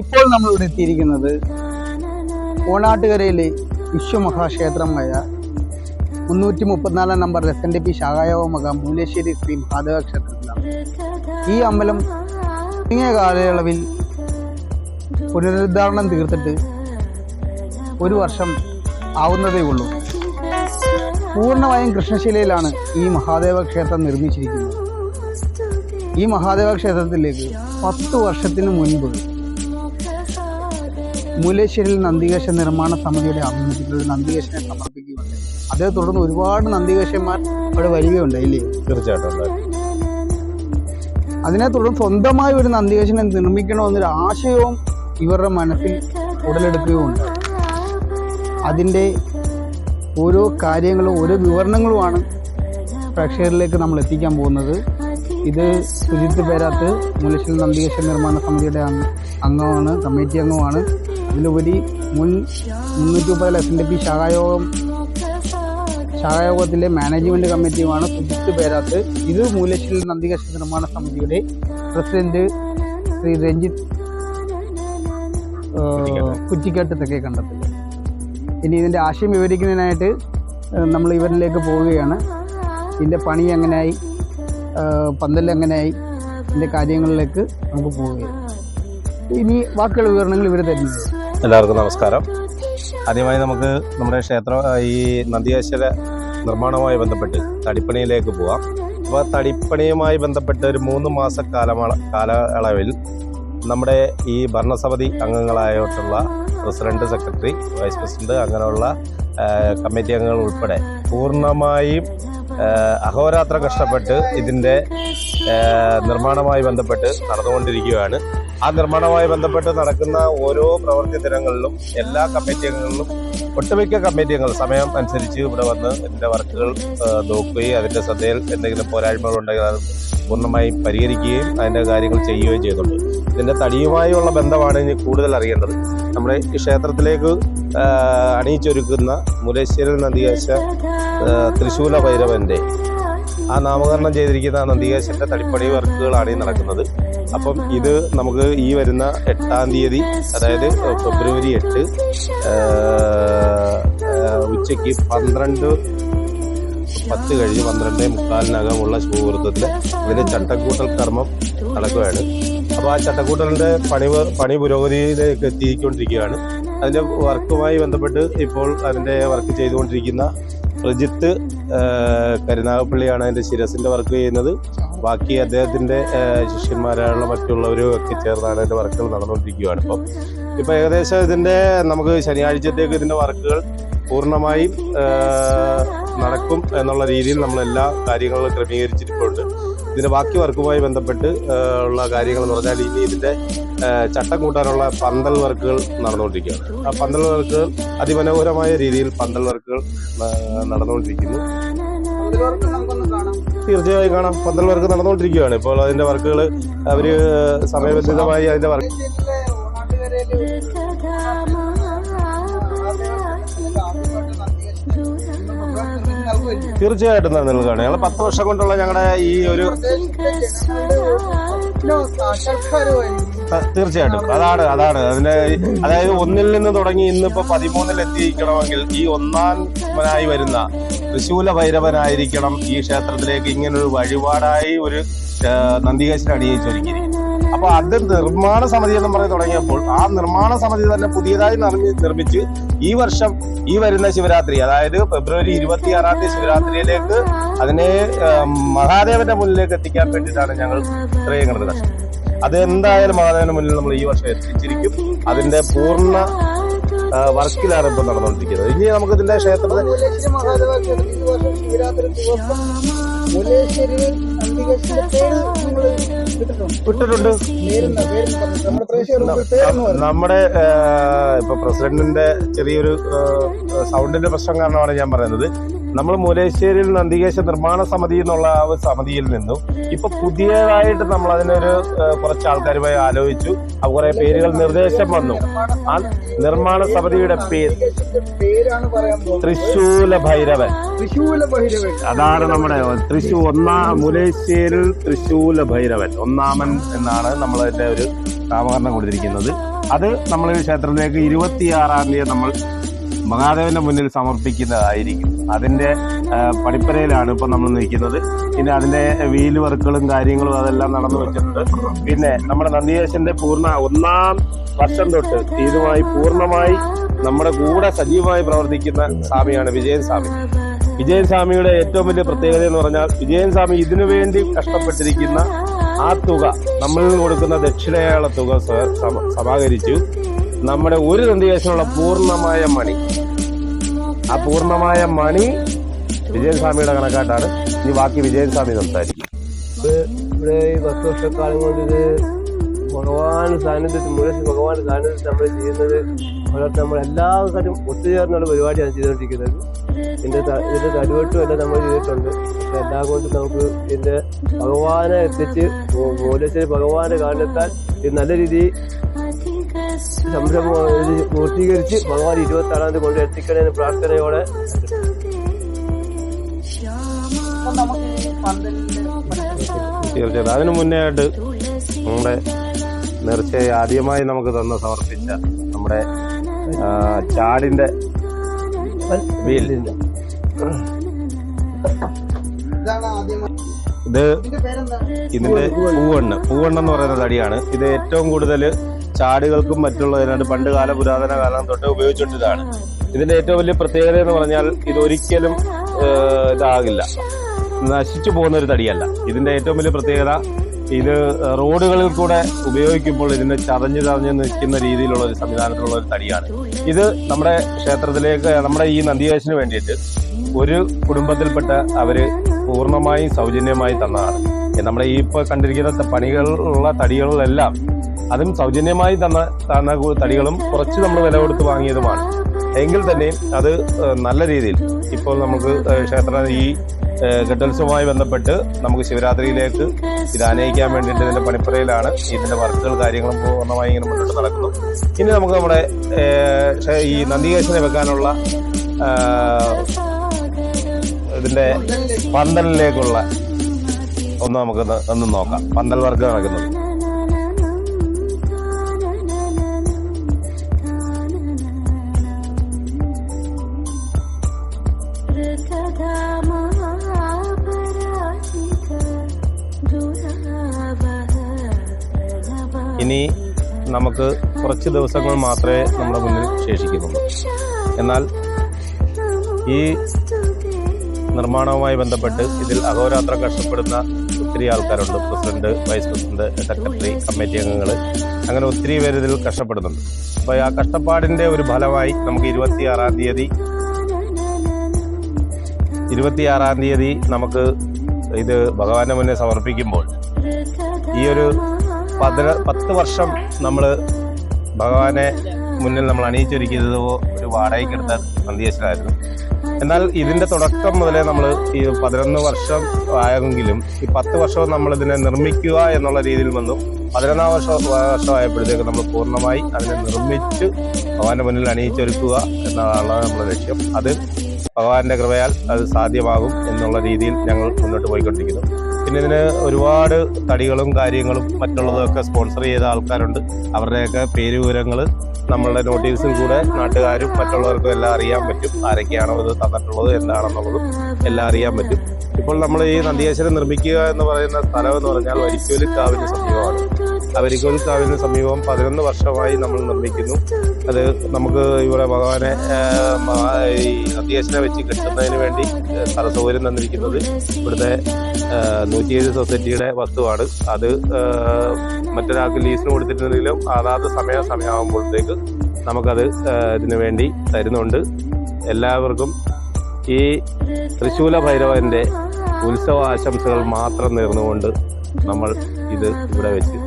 ഇപ്പോൾ നമ്മൾ ഇവിടെ എത്തിയിരിക്കുന്നത് കോണാട്ടുകരയിലെ വിശ്വമഹാക്ഷേത്രമായ മുന്നൂറ്റി മുപ്പത്തിനാലാം number S N D P ശാഖായോഗമക Mooleshwari Shri Mahadeva ക്ഷേത്രത്തിലാണ്. ഈ അമ്പലം ചുരുങ്ങിയ കാലയളവിൽ പുനരുദ്ധാരണം തീർത്തിട്ട് ഒരു വർഷം ആവുന്നതേ ഉള്ളൂ. പൂർണമായും കൃഷ്ണശിലയിലാണ് ഈ മഹാദേവ ക്ഷേത്രം നിർമ്മിച്ചിരിക്കുന്നത്. ഈ മഹാദേവ ക്ഷേത്രത്തിലേക്ക് പത്ത് വർഷത്തിന് മുൻപ് മൂലേശ്വരിൽ നന്ദികേശ നിർമ്മാണ സമിതിയുടെ ആഭിമുഖ്യത്തിൽ നന്ദികേശനെ സമർപ്പിക്കുകയുണ്ട് അതേ തുടർന്ന് ഒരുപാട് നന്ദികേശന്മാർ അവിടെ വരികയുണ്ട് ഇല്ലേ? തീർച്ചയായിട്ടും. അതിനെ തുടർന്ന് സ്വന്തമായി ഒരു നന്ദികേശനെ നിർമ്മിക്കണമെന്നൊരു ആശയവും ഇവരുടെ മനസ്സിൽ ഉടലെടുക്കുകയുണ്ട് അതിന്റെ ഓരോ കാര്യങ്ങളും ഓരോ വിവരണങ്ങളുമാണ് പ്രേക്ഷകരിലേക്ക് നമ്മൾ എത്തിക്കാൻ പോകുന്നത്. ഇത് സുജിത്ത് പേരാത്ത് മുലശ്ശേരി നന്ദികേശ്വര നിർമ്മാണ സമിതിയുടെ അംഗ- അംഗമാണ് കമ്മിറ്റി അംഗമാണ്. ഇതിലുപരി മുൻ മുന്നൂറ്റി മുപ്പത് എസ് എൻ പി ശാഖായോഗം ശാഖായോഗത്തിലെ മാനേജ്മെന്റ് കമ്മിറ്റിയുമാണ് സുജിത്ത് പേരാത്ത് ഇത് മൂലശ്ശേരി നന്ദികേശ നിർമ്മാണ സമിതിയുടെ പ്രസിഡന്റ് ശ്രീ രഞ്ജിത്ത് കുറ്റിക്കാട്ട് തെക്കേ കണ്ടത്തിൽ ഇനി ഇതിന്റെ ആശയം വിവരിക്കുന്നതിനായിട്ട് നമ്മൾ ഇവരിലേക്ക് പോവുകയാണ്. ഇതിന്റെ പണി എങ്ങനെയായി പന്തൽ എങ്ങനെയായി ഇതിന്റെ കാര്യങ്ങളിലേക്ക് നമുക്ക് പോവുകയാണ്. ഇനി ബാക്കിയുള്ള വിവരണങ്ങൾ ഇവർ തരുന്നത് എല്ലാവർക്കും നമസ്കാരം. ആദ്യമായി നമുക്ക് നമ്മുടെ ക്ഷേത്ര ഈ നന്ദികേശ്വര നിർമ്മാണവുമായി ബന്ധപ്പെട്ട് തടിപ്പണിയിലേക്ക് പോവാം. അപ്പോൾ തടിപ്പണിയുമായി ബന്ധപ്പെട്ട് ഒരു മൂന്ന് മാസ കാലമള കാലയളവിൽ നമ്മുടെ ഈ ഭരണസമിതി അംഗങ്ങളായിട്ടുള്ള പ്രസിഡന്റ് സെക്രട്ടറി വൈസ് പ്രസിഡന്റ് അങ്ങനെയുള്ള കമ്മിറ്റി അംഗങ്ങൾ ഉൾപ്പെടെ പൂർണമായും അഹോരാത്ര കഷ്ടപ്പെട്ട് ഇതിന്റെ നിർമ്മാണവുമായി ബന്ധപ്പെട്ട് നടന്നുകൊണ്ടിരിക്കുകയാണ്. ആ നിർമ്മാണവുമായി ബന്ധപ്പെട്ട് നടക്കുന്ന ഓരോ പ്രവൃത്തി ദിനങ്ങളിലും എല്ലാ കമ്മിറ്റി അംഗങ്ങളിലും ഒട്ടുമിക്ക കമ്മിറ്റി അംഗങ്ങൾ സമയം അനുസരിച്ച് ഇവിടെ വന്ന് ഇതിന്റെ വർക്കുകൾ നോക്കുകയും അതിന്റെ ശ്രദ്ധയിൽ എന്തെങ്കിലും പോരായ്മകൾ ഉണ്ടെങ്കിൽ അത് പൂർണമായും പരിഹരിക്കുകയും അതിന്റെ കാര്യങ്ങൾ ചെയ്യുകയും ചെയ്യുന്നുണ്ട്. ഇതിന്റെ തടിയുമായുള്ള ബന്ധമാണ് ഇനി കൂടുതൽ അറിയേണ്ടത്. നമ്മുടെ ഈ ക്ഷേത്രത്തിലേക്ക് അണിയിച്ചൊരുക്കുന്ന മുലേശ്വരൻ നദിയാശ തൃശൂല ഭൈരവന്റെ ആ നാമകരണം ചെയ്തിരിക്കുന്ന നന്ദികേശന്റെ തടിപ്പണി വർക്കുകളാണ് ഈ നടക്കുന്നത്. അപ്പം ഇത് നമുക്ക് ഈ വരുന്ന എട്ടാം തീയതി അതായത് ഫെബ്രുവരി എട്ട് ഉച്ചയ്ക്ക് പന്ത്രണ്ട് പത്ത് കഴിഞ്ഞ് പന്ത്രണ്ടേ മുക്കാലിനകമുള്ള ശുഭമുഹൂർത്തത്തിൽ ഇതിന്റെ ചട്ടക്കൂട്ടൽ കർമ്മം നടക്കുകയാണ്. അപ്പോൾ ആ ചട്ടക്കൂട്ടലിന്റെ പണി പണി പുരോഗതിയിലേക്ക് എത്തിക്കൊണ്ടിരിക്കുകയാണ്. അതിന്റെ വർക്കുമായി ബന്ധപ്പെട്ട് ഇപ്പോൾ അതിന്റെ വർക്ക് ചെയ്തുകൊണ്ടിരിക്കുന്ന പ്രജിത്ത് കരുനാഗപ്പള്ളിയാണ് അതിന്റെ ശിരസിന്റെ വർക്ക് ചെയ്യുന്നത്. ബാക്കി അദ്ദേഹത്തിന്റെ ശിഷ്യന്മാരായുള്ള മറ്റുള്ളവരും ഒക്കെ ചേർന്നാണ് അതിന്റെ വർക്കുകൾ നടന്നുകൊണ്ടിരിക്കുകയാണ്. ഇപ്പം ഇപ്പം ഏകദേശം ഇതിന്റെ നമുക്ക് ശനിയാഴ്ചത്തേക്ക് ഇതിന്റെ വർക്കുകൾ പൂർണമായും നടക്കും എന്നുള്ള രീതിയിൽ നമ്മൾ എല്ലാ കാര്യങ്ങളും ക്രമീകരിച്ചിട്ടുണ്ട്. ഇതിന്റെ ബാക്കി വർക്കുമായി ബന്ധപ്പെട്ട് ഉള്ള കാര്യങ്ങൾ എന്ന് പറഞ്ഞാൽ ഇനി ഇതിന്റെ ചട്ടം കൂട്ടാനുള്ള പന്തൽ വർക്കുകൾ നടന്നുകൊണ്ടിരിക്കുകയാണ്. ആ പന്തൽ വർക്കുകൾ അതിമനോഹരമായ രീതിയിൽ പന്തൽ വർക്കുകൾ നടന്നുകൊണ്ടിരിക്കുന്നു. തീർച്ചയായും കാണാം. പന്തൽ വർക്ക് നടന്നുകൊണ്ടിരിക്കുകയാണ്. ഇപ്പോൾ അതിന്റെ വർക്കുകൾ അവർ സമയബന്ധിതമായി അതിന്റെ വർക്ക് തീർച്ചയായിട്ടും നിലനിൽക്കുകയാണ് ഞങ്ങൾ പത്ത് വർഷം കൊണ്ടുള്ള ഞങ്ങളുടെ ഈ ഒരു തീർച്ചയായിട്ടും. അതാണ് അതാണ്. അതിന്റെ അതായത് ഒന്നിൽ നിന്ന് തുടങ്ങി ഇന്നിപ്പോ പതിമൂന്നിൽ എത്തിയിരിക്കണമെങ്കിൽ ഈ ഒന്നാമനായി വരുന്ന തൃശൂല ഭൈരവനായിരിക്കണം ഈ ക്ഷേത്രത്തിലേക്ക് ഇങ്ങനൊരു വഴിപാടായി ഒരു ആ, നന്ദികേശ്വര അണിയിച്ചൊരുക്കിയിരിക്കുന്നത് അപ്പൊ അത് നിർമ്മാണ സമിതി എന്ന് പറഞ്ഞ് തുടങ്ങിയപ്പോൾ ആ നിർമ്മാണ സമിതി തന്നെ പുതിയതായി നിർമ്മി- നിർമ്മിച്ച് ഈ വർഷം ഈ വരുന്ന ശിവരാത്രി അതായത് ഫെബ്രുവരി ഇരുപത്തിയാറാം തീയതി ശിവരാത്രിയിലേക്ക് അതിനെ മഹാദേവന്റെ മുന്നിലേക്ക് എത്തിക്കാൻ വേണ്ടിയിട്ടാണ് ഞങ്ങൾ ഇത്രയും കണ്ടത് അത് എന്തായാലും മഹാദേവന്റെ മുന്നിൽ നമ്മൾ ഈ വർഷം എത്തിച്ചിരിക്കും. അതിന്റെ പൂർണ വർക്കിലാണ് ഇപ്പൊ നടന്നുകൊണ്ടിരിക്കുന്നത്. ഇനി നമുക്ക് ഇതിന്റെ ക്ഷേത്രത്തിൽ ശിവരാത്രി ദിവസം. വിട്ടിട്ടുണ്ട്. നമ്മുടെ ഇപ്പൊ പ്രസിഡന്റിന്റെ ചെറിയൊരു സൗണ്ടിന്റെ പ്രശ്നം കാരണമാണ് ഞാൻ പറയുന്നത്. നമ്മൾ മുലേശ്ശേരിൽ നന്ദികേശ നിർമ്മാണ സമിതി എന്നുള്ള ആ ഒരു സമിതിയിൽ നിന്നും ഇപ്പൊ പുതിയതായിട്ട് നമ്മൾ അതിനൊരു കുറച്ച് ആൾക്കാരുമായി ആലോചിച്ചു കുറെ പേരുകൾ നിർദ്ദേശം വന്നു. ആ നിർമ്മാണ സമിതിയുടെ പേര് തൃശൂല ഭൈരവൻ. അതാണ് നമ്മുടെ തൃശൂർ ഒന്നാം മുലേശ്ശേരിൽ തൃശൂല ഭൈരവൻ. ഒന്നാമൻ എന്നാണ് നമ്മളതിന്റെ ഒരു നാമകരണം കൊടുത്തിരിക്കുന്നത്. അത് നമ്മൾ ക്ഷേത്രത്തിലേക്ക് ഇരുപത്തിയാറാം തീയതി നമ്മൾ മഹാദേവന്റെ മുന്നിൽ സമർപ്പിക്കുന്നതായിരിക്കും. അതിന്റെ പടിപ്പരയിലാണ് ഇപ്പൊ നമ്മൾ നിൽക്കുന്നത്. പിന്നെ അതിന്റെ വീൽ വർക്കുകളും കാര്യങ്ങളും അതെല്ലാം നടന്നു വെച്ചിട്ടുണ്ട്. പിന്നെ നമ്മുടെ നന്ദിയേശന്റെ പൂർണ ഒന്നാം വർഷം തൊട്ട് ഇതുമായി പൂർണമായി നമ്മുടെ കൂടെ സജീവമായി പ്രവർത്തിക്കുന്ന സ്വാമിയാണ് വിജയൻ സ്വാമി വിജയൻ സ്വാമിയുടെ ഏറ്റവും വലിയ പ്രത്യേകത എന്ന് പറഞ്ഞാൽ വിജയൻ സ്വാമി ഇതിനു വേണ്ടി കഷ്ടപ്പെട്ടിരിക്കുന്ന ആ തുക നമ്മൾ കൊടുക്കുന്ന ദക്ഷിണയാള തുക സമാഹരിച്ചു. നമ്മുടെ ഒരു നന്ദികേശനുള്ള പൂർണമായ മണി. ആ പൂർണമായ മണി വിജയൻ സ്വാമിയുടെ കണക്കാട്ടാണ് ഈ ബാക്കി വിജയൻ സ്വാമി സംസാരിക്കും ഇവിടെ ഈ പത്ത് വർഷക്കാലം കൊണ്ട് ഇത് ഭഗവാൻ സാന്നിധ്യത്തിൽ മുരശ് ഭഗവാൻ സാന്നിധ്യത്തിൽ നമ്മൾ ചെയ്യുന്നത് വളരെ നമ്മൾ എല്ലാ കാര്യം ഒത്തുചേർന്നുള്ള പരിപാടിയാണ് ചെയ്തുകൊണ്ടിരിക്കുന്നത്. ഇതിന്റെ ഇതിന്റെ കരുവട്ടും എല്ലാം നമ്മൾ ചെയ്തിട്ടുണ്ട്. പക്ഷെ എല്ലാം കൊണ്ട് നമുക്ക് ഇതിന്റെ ഭഗവാനെ എത്തിച്ച് മൂലശ്ശേരി ഭഗവാനെ കാരണത്താൽ ഇത് നല്ല രീതിയിൽ സംരംഭം പൂർത്തീകരിച്ച് ഭഗവാൻ ഇരുപത്തി ആറാം തീയതി കൊണ്ട് എത്തിക്കണമെന്ന് പ്രാർത്ഥനയോടെ തീർച്ചയായിട്ടും. അതിനു മുന്നേ ആയിട്ട് നമ്മുടെ നേർച്ചയെ ആദ്യമായി നമുക്ക് തന്ന് സമർപ്പിച്ച നമ്മുടെ ചാടിന്റെ വീലിന്റെ ഇത് ഇതിന്റെ പൂവണ്ണ്. എന്ന് പറയുന്ന തടിയാണ്. ഇത് ഏറ്റവും കൂടുതൽ ചാടുകൾക്കും മറ്റുള്ളതിനായിട്ട് പണ്ട് കാല പുരാതന കാലം തൊട്ട് ഉപയോഗിച്ചുകൊണ്ടിരുന്നതാണ് ഇതിന്റെ ഏറ്റവും വലിയ പ്രത്യേകത എന്ന് പറഞ്ഞാൽ ഇത് ഒരിക്കലും ഏഹ്, ഇതാകില്ല. നശിച്ചു പോകുന്ന ഒരു തടിയല്ല. ഇതിന്റെ ഏറ്റവും വലിയ പ്രത്യേകത ഇത് റോഡുകളിൽ കൂടെ ഉപയോഗിക്കുമ്പോൾ ഇതിനെ ചതഞ്ഞ് ചതഞ്ഞ് നിൽക്കുന്ന രീതിയിലുള്ള ഒരു സംവിധാനത്തിലുള്ള ഒരു തടിയാണ്. ഇത് നമ്മുടെ ക്ഷേത്രത്തിലേക്ക് നമ്മുടെ ഈ നന്ദികേശന് വേണ്ടിയിട്ട് ഒരു കുടുംബത്തിൽപ്പെട്ട അവർ പൂർണമായും സൗജന്യമായി തന്നതാണ്. നമ്മുടെ ഈ ഇപ്പൊ കണ്ടിരിക്കുന്ന പണികളുള്ള തടികളിലെല്ലാം അതും സൗജന്യമായി തന്ന തന്ന തടികളും കുറച്ച് നമ്മൾ വില കൊടുത്ത് വാങ്ങിയതുമാണ്. എങ്കിൽ തന്നെ അത് നല്ല രീതിയിൽ ഇപ്പോൾ നമുക്ക് ക്ഷേത്ര ഈ ഘട്ടോത്സവമായി ബന്ധപ്പെട്ട് നമുക്ക് ശിവരാത്രിയിലേക്ക് ഇത് ആനയിക്കാൻ വേണ്ടിയിട്ട് ഇതിന്റെ പണിപ്പുരയിലാണ് ഇതിന്റെ വർക്കുകൾ കാര്യങ്ങളും പൂർണമായി ഇങ്ങനെ മുന്നോട്ട് നടക്കുന്നു. ഇനി നമുക്ക് നമ്മുടെ ഈ നന്ദികേശനെ വെക്കാനുള്ള ഇതിന്റെ പന്തലിലേക്കുള്ള ഒന്ന് നമുക്ക് ഒന്ന് നോക്കാം. പന്തൽ വർക്ക് നടക്കുന്നത് ഇനി നമുക്ക് കുറച്ച് ദിവസങ്ങൾ മാത്രമേ നമ്മുടെ മുന്നിൽ ശേഷിക്കുന്നുള്ളൂ. എന്നാൽ ഈ നിർമ്മാണവുമായി ബന്ധപ്പെട്ട് ഇതിൽ അഹോരാത്രം കഷ്ടപ്പെടുന്ന ഒത്തിരി ആൾക്കാരുണ്ട്. President vice president secretary committee അംഗങ്ങൾ. അങ്ങനെ ഒത്തിരി പേര് ഇതിൽ കഷ്ടപ്പെടുന്നുണ്ട്. അപ്പോൾ ആ കഷ്ടപ്പാടിന്റെ ഒരു ഫലമായി നമുക്ക് ഇരുപത്തിയാറാം തീയതി ഇരുപത്തിയാറാം തീയതി നമുക്ക് ഇത് ഭഗവാന്റെ മുന്നേ സമർപ്പിക്കുമ്പോൾ ഈ ഒരു പതിന പത്ത് വർഷം നമ്മൾ ഭഗവാനെ മുന്നിൽ നമ്മൾ അണിയിച്ചൊരുക്കിയത് ഒരു വാടകയ്ക്കെടുത്ത നന്ദിയേശ്വരായിരുന്നു എന്നാൽ ഇതിന്റെ തുടക്കം മുതലേ നമ്മൾ ഈ പതിനൊന്ന് വർഷം ആയെങ്കിലും ഈ പത്ത് വർഷവും നമ്മൾ ഇതിനെ നിർമ്മിക്കുക എന്നുള്ള രീതിയിൽ വന്നു. പതിനൊന്നാം വർഷം വർഷമായപ്പോഴത്തേക്ക് നമ്മൾ പൂർണമായി അതിനെ നിർമ്മിച്ച് ഭഗവാന്റെ മുന്നിൽ അണിയിച്ചൊരുക്കുക എന്നതാണ് നമ്മുടെ ലക്ഷ്യം. അത് ഭഗവാന്റെ കൃപയാൽ അത് സാധ്യമാകും എന്നുള്ള രീതിയിൽ ഞങ്ങൾ മുന്നോട്ട് പോയിക്കൊണ്ടിരിക്കുന്നു. പിന്നെ ഇതിന് ഒരുപാട് തടികളും കാര്യങ്ങളും മറ്റുള്ളതൊക്കെ സ്പോൺസർ ചെയ്ത ആൾക്കാരുണ്ട്. അവരുടെയൊക്കെ പേര് വിവരങ്ങൾ നമ്മളുടെ നോട്ടീസിൽ കൂടെ നാട്ടുകാരും മറ്റുള്ളവർക്കും എല്ലാം അറിയാൻ പറ്റും. ആരൊക്കെയാണോ ഇത് തന്നിട്ടുള്ളത് എന്താണെന്നുള്ളതും എല്ലാം അറിയാൻ പറ്റും. ഇപ്പോൾ നമ്മൾ ഈ നന്ദികേശ്വരം നിർമ്മിക്കുക എന്ന് പറയുന്ന സ്ഥലം എന്ന് പറഞ്ഞാൽ വരിക്കോലി കാവിന് സമീപമാണ്. ആ വരിക്കോലി കാവിന് സമീപം പതിനൊന്ന് വർഷമായി നമ്മൾ നിർമ്മിക്കുന്നു. അത് നമുക്ക് ഇവിടെ ഭഗവാനെ ഈ നന്ദിയേശ്വരം വെച്ച് കിട്ടുന്നതിന് വേണ്ടി സ്ഥല സൗകര്യം തന്നിരിക്കുന്നത് ഇവിടുത്തെ നൂറ്റിയേഴ് സൊസൈറ്റിയുടെ വസ്തുവാണ്. അത് മറ്റൊരാൾക്ക് ലീസിന് കൊടുത്തിട്ടുണ്ടെങ്കിലും അതാത് സമയ സമയമാകുമ്പോഴത്തേക്ക് നമുക്കത് ഇതിനു വേണ്ടി തരുന്നുണ്ട്. എല്ലാവർക്കും ഈ തൃശൂല ഭൈരവന്റെ ഉത്സവ ആശംസകൾ മാത്രം നേർന്നുകൊണ്ട് നമ്മൾ ഇത് ഇവിടെ വെച്ച്.